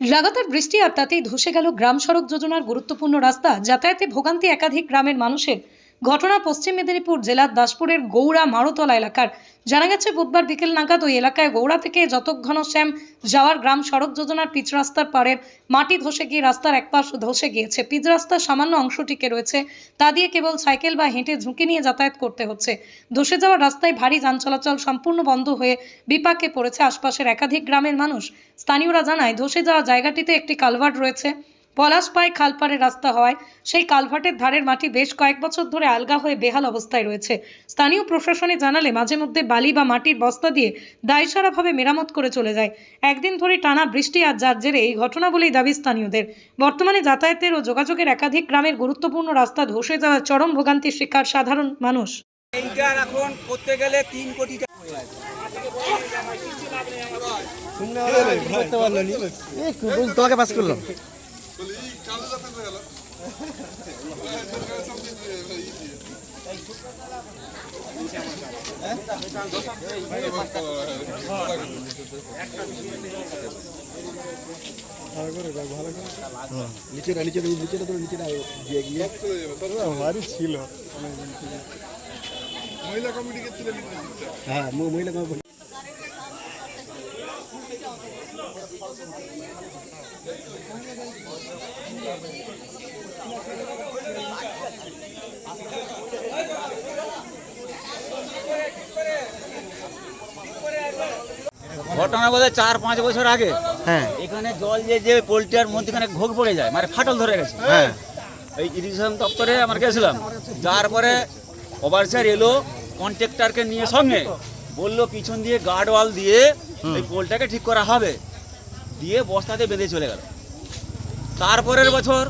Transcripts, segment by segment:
লাগাতার বৃষ্টি আর তাতেই ধসে গেল গ্রাম সড়ক যোজনার গুরুত্বপূর্ণ রাস্তা। যাতায়াতে ভোগান্তি একাধিক গ্রামের মানুষের। ঘটনা পশ্চিম মেদিনীপুর জেলার দাসপুরের গৌড়া মারোতলা এলাকার জানা গেছে, বুধবার বিকেল নাগাদ ওই এলাকায় গৌড়া থেকে যতঘন শ্যাম যাওয়ার গ্রাম সড়ক যোজনার পিচ রাস্তার পাড়ের মাটি ধসে গিয়ে রাস্তার এক পাশ ধসে গিয়েছে। পিচ রাস্তার সামান্য অংশ টিকে রয়েছে, তা দিয়ে কেবল সাইকেল বা হেঁটে ঝুঁকি নিয়ে যাতায়াত করতে হচ্ছে। ধসে যাওয়া রাস্তায় ভারী যান চলাচল সম্পূর্ণ বন্ধ হয়ে বিপাকে পড়েছে আশপাশের একাধিক গ্রামের মানুষ। স্থানীয়রা জানায়, ধসে যাওয়া জায়গাটিতে একটি কালভার্ট রয়েছে। পলাশপাই খালপাড়ে রাস্তা হওয়ায় সেই কালভার্টের ধারের মাটি বেশ কয়েক বছর ধরে আলগা হয়ে বেহাল অবস্থায় রয়েছে। স্থানীয় প্রশাসনে জানালে মাঝে মধ্যে বালি বা মাটির বস্তা দিয়ে দায়সারাভাবে মেরামত করে চলে যায়। একদিন ধরে টানা বৃষ্টি আর যার জেরে এই ঘটনা বলেই দাবি স্থানীয়দের। বর্তমানে যাতায়াতের ও যোগাযোগের একাধিক গ্রামের গুরুত্বপূর্ণ রাস্তা ধসে যাওয়ার চরম ভোগান্তির শিকার সাধারণ মানুষ। এইটার এখন করতে গেলে তিন কোটি টাকা তোমাকে পাস করলাম। নিচেটা নিচেটা নিচেটা তো নিচেটা দিয়ে গিয়ে আমারই ছিল মহিলা কমিটিকে হ্যাঁ মহিলা কমিটি ঘটনা বোধহয় চার পাঁচ বছর আগে। হ্যাঁ। এখানে জল যে যে পোলট্রিয়ার মধ্যখানে ঘোগ পড়ে যায় মানে ফাটল ধরে গেছে। হ্যাঁ। এই ইরিগেশন দপ্তরে আমরা গেছিলাম। যার পরে ওভারসার এলো কন্ট্রাক্টরকে নিয়ে সঙ্গে। বলল পিছন দিয়ে গার্ড ওয়াল দিয়ে এই পোলটাকে ঠিক করা হবে। দিয়ে বস্তাতে বেঁধে চলে গেল। তারপরের বছর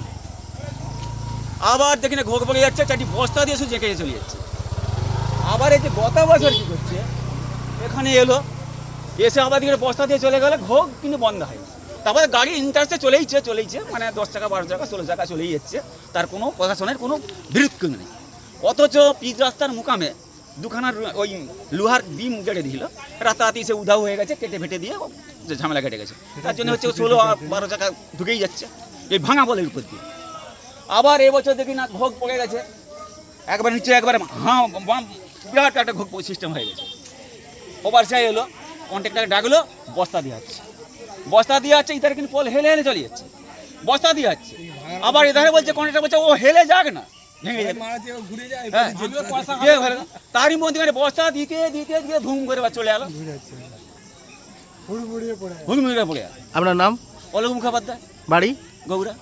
আবার দেখি না ঘোগ পড়ে যাচ্ছে চারটি বস্তা দিয়ে শুধু জেঁকে চলে যাচ্ছে। আবার এই যে গত বছর কি করছে? এখানে এলো এসে আবার দিকে বস্তা দিয়ে চলে গেলে ঘোগ কিন্তু বন্ধ হয় তারপরে গাড়ি ইন্টারেস্টে চলেইছে চলেইছে মানে দশ টাকা বারো টাকা ষোলো টাকা চলেই যাচ্ছে। তার কোনো প্রশাসনের কোনো বিরুদ্ধ নেই। অথচ পিচ রাস্তার মুকামে দুখানার ওই লোহার বিম গেড়ে দিল। রাতারাতি সে উধাও হয়ে গেছে কেটে ফেটে দিয়ে ঝামেলা কেটে গেছে। তার জন্য হচ্ছে ষোলো বারো টাকা ঢুকেই যাচ্ছে। এই ভাঙা বলের উপর দিয়ে। আবার এবছর দেখি না ভোগ পড়ে গেছে। একবার নিচে একবারে হ্যাঁ বাম বিরাট একটা ঘোগ সিস্টেম হয়ে গেছে। ওভার সাই এলো। কন্ট্রাক্টার ডাকলো বস্তা দিয়ে যাচ্ছে বস্তা দিয়ে যাচ্ছে ইধারে কিন্তু পোল হেলে হেলে চলে যাচ্ছে। বস্তা দিয়ে যাচ্ছে আবার এধারে বলছে কন্ট্রাক্টর বলছে ও হেলে যাক না। ভেঙে যাবে। হ্যাঁ, তারই মধ্যে মানে বস্তা দিতে দিতে দিয়ে ধুম করে চলে এলো। হুড়মুড়িয়ে পড়ে গেল। আপনার নাম? অলোক মুখোপাধ্যায়। বাড়ি? গৌড়া